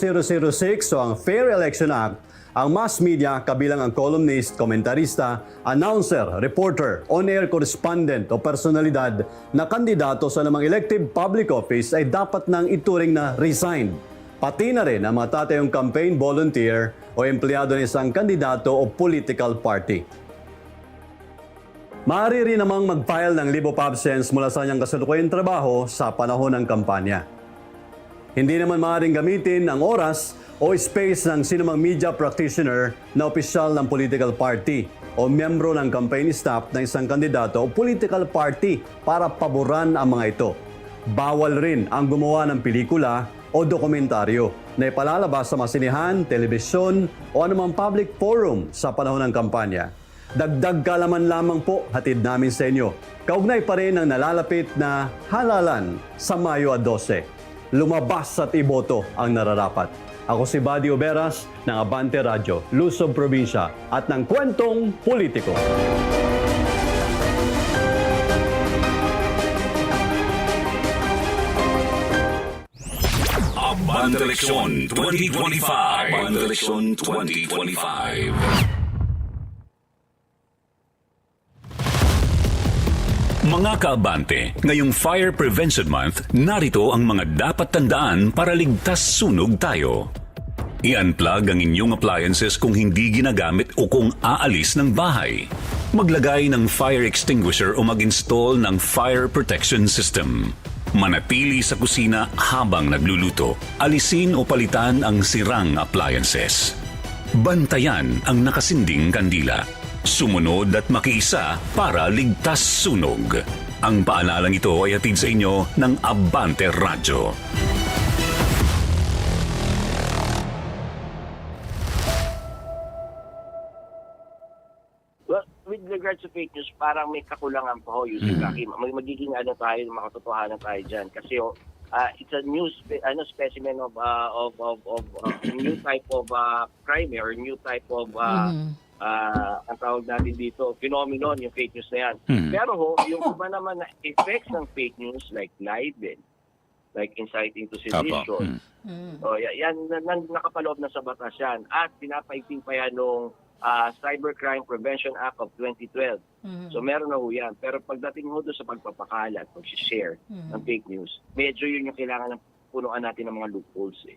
006 o ang Fair Election Act, ang mass media kabilang ang columnist, komentarista, announcer, reporter, on-air correspondent o personalidad na kandidato sa namang elective public office ay dapat nang ituring na resigned. Pati na rin ang mga tatayong campaign volunteer o empleyado ng isang kandidato o political party. Maaari rin namang mag-file ng leave of absence mula sa kanyang kasalukuyang trabaho sa panahon ng kampanya. Hindi naman maaaring gamitin ang oras o space ng sinumang media practitioner na opisyal ng political party o miyembro ng campaign staff ng isang kandidato o political party para paboran ang mga ito. Bawal rin ang gumawa ng pelikula o dokumentaryo na ipalalabas sa masinihan, telebisyon o anumang public forum sa panahon ng kampanya. Dagdag kalaman lamang po hatid namin sa inyo. Kaugnay pa rin ang nalalapit na halalan sa Mayo 12. Lumabas at iboto ang nararapat. Ako si Buddy Oberas ng Abante Radio, Luzon Probinsya at ng Kwentong Politiko. Abante Leksyon 2025. Abante Leksyon 2025. Mga kaabante, ngayong Fire Prevention Month, narito ang mga dapat tandaan para ligtas sunog tayo. I-unplug ang inyong appliances kung hindi ginagamit o kung aalis ng bahay. Maglagay ng fire extinguisher o mag-install ng fire protection system. Manatili sa kusina habang nagluluto. Alisin o palitan ang sirang appliances. Bantayan ang nakasinding kandila. Sumunod at makiisa para ligtas sunog. Ang paalalang ito ay atid sa inyo ng Abante Radyo. Well, with regards to fake news, parang may kakulangan pa ho, Yusuf Kaki. Mag- magiging ano tayo, makatotohanan tayo dyan. Kasi oh, ah, it's a new spe- ano, specimen of, ah, of, of, of ah, new type of ah, crime or new type of ah, ah, ang tawag natin dito, phenomenon, yung fake news na yan. Mhm. Pero ho, yung iba naman na effects ng fake news like libel, like inciting to sedition, Oh, yan, yan na, na, nakapaloob na sa batas yan. At pinapaiting pa yan nung ah, Cybercrime Prevention Act of 2012. So meron na ho yan. Pero pagdating ho doon sa pagpapakalat, pag-share ng fake news, medyo yun yung kailangan ng punuan natin ng mga loopholes. Eh.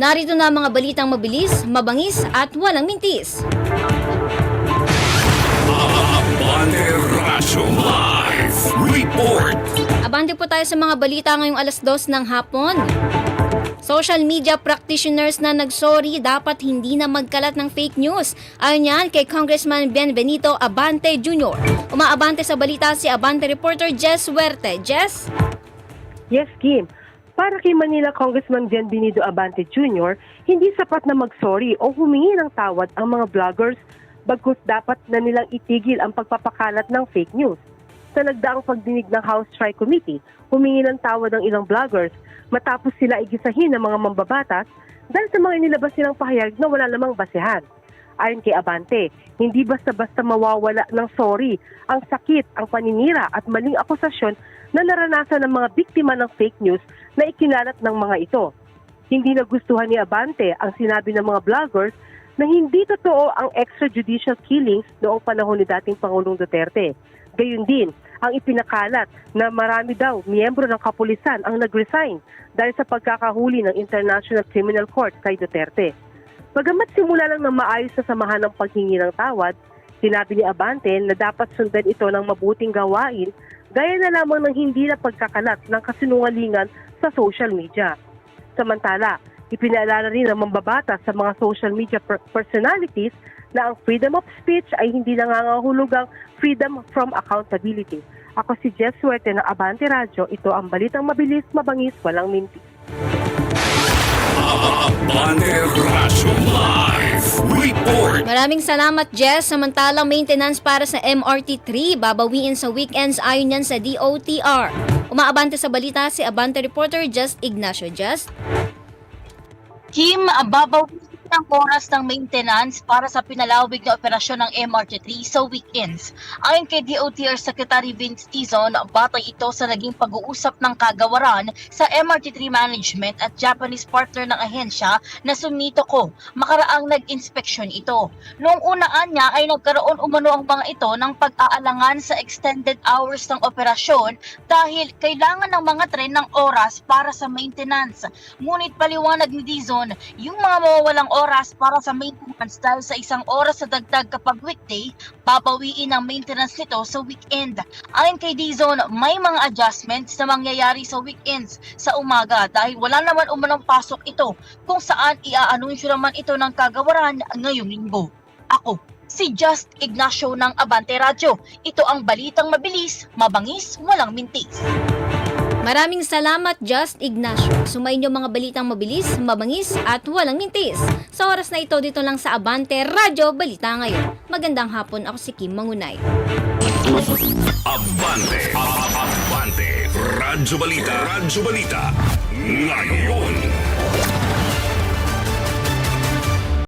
Narito na ang mga balitang mabilis, mabangis at walang mintis. Abante Live Report! Abante po tayo sa mga balita ngayong alas dos ng hapon. Social media practitioners na nagsorry dapat hindi na magkalat ng fake news. Ayon yan kay Congressman Benvenito Abante Jr. Umaabante sa balita si Abante reporter Jess Huerte. Jess? Yes, Kim. Para kay Manila Congressman Bienvenido Abante Jr., hindi sapat na mag-sorry o humingi ng tawad ang mga vloggers bagkus dapat na nilang itigil ang pagpapakalat ng fake news. Sa nagdaang pagdinig ng House Tri Committee, humingi ng tawad ang ilang vloggers matapos sila igisahin ng mga mambabatas dahil sa mga inilabas nilang pahayag na wala namang basehan. Ayon kay Abante, hindi basta-basta mawawala ng sorry ang sakit, ang paninira at maling akusasyon na naranasan ng mga biktima ng fake news na ikinalat ng mga ito. Hindi nagustuhan ni Abante ang sinabi ng mga vloggers na hindi totoo ang extrajudicial killings noong panahon ni dating Pangulong Duterte. Gayun din, ang ipinakalat na marami daw miyembro ng kapulisan ang nag-resign dahil sa pagkakahuli ng International Criminal Court kay Duterte. Bagamat simula lang ng maayos na samahan ng paghingi ng tawad, sinabi ni Abante na dapat sundan ito ng mabuting gawain gaya na lamang ng hindi na pagkakalat ng kasinungalingan sa social media. Samantala, ipinaalala rin ng mambabatas sa mga social media per- personalities na ang freedom of speech ay hindi nangangahulugang freedom from accountability. Ako si Jess Suerte ng Abante Radio. Ito ang balitang mabilis, mabangis, walang mintis. Maraming salamat, Jess. Samantalang maintenance para sa MRT3, babawiin sa weekends ayon yan sa DOTR. Umaabante sa balita si Abante reporter Just Ignacio. Just? Kim, babaw ng oras ng maintenance para sa pinalawig na operasyon ng MRT3 sa weekends. Ayon kay DOTR Secretary Vince Tizon, batay ito sa naging pag-uusap ng kagawaran sa MRT3 Management at Japanese partner ng ahensya na Sumito ko. Makaraang nag-inspeksyon ito. Noong unaan niya ay nagkaroon umano ang mga ito ng pag-aalangan sa extended hours ng operasyon dahil kailangan ng mga tren ng oras para sa maintenance. Ngunit paliwanag ni Dizon, yung mga mawawalang oras para sa maintenance dahil sa isang oras sa dagdag kapag weekday, babawiin ang maintenance nito sa weekend. Ayon kay Dizon, may mga adjustments na mangyayari sa weekends sa umaga dahil wala naman umanong pasok ito kung saan iaanunsyo naman ito ng kagawaran ngayong linggo. Ako, si Just Ignacio ng Abante Radio. Ito ang balitang mabilis, mabangis, walang mintis. Maraming salamat, Just Ignacio. Sumayin niyo mga balitang mabilis, mabangis at walang mintis. Sa oras na ito, dito lang sa Abante Radyo Balita Ngayon. Magandang hapon, ako si Kim Mangunay. Abante. Abante. Radyo Balita. Radyo Balita. Ngayon.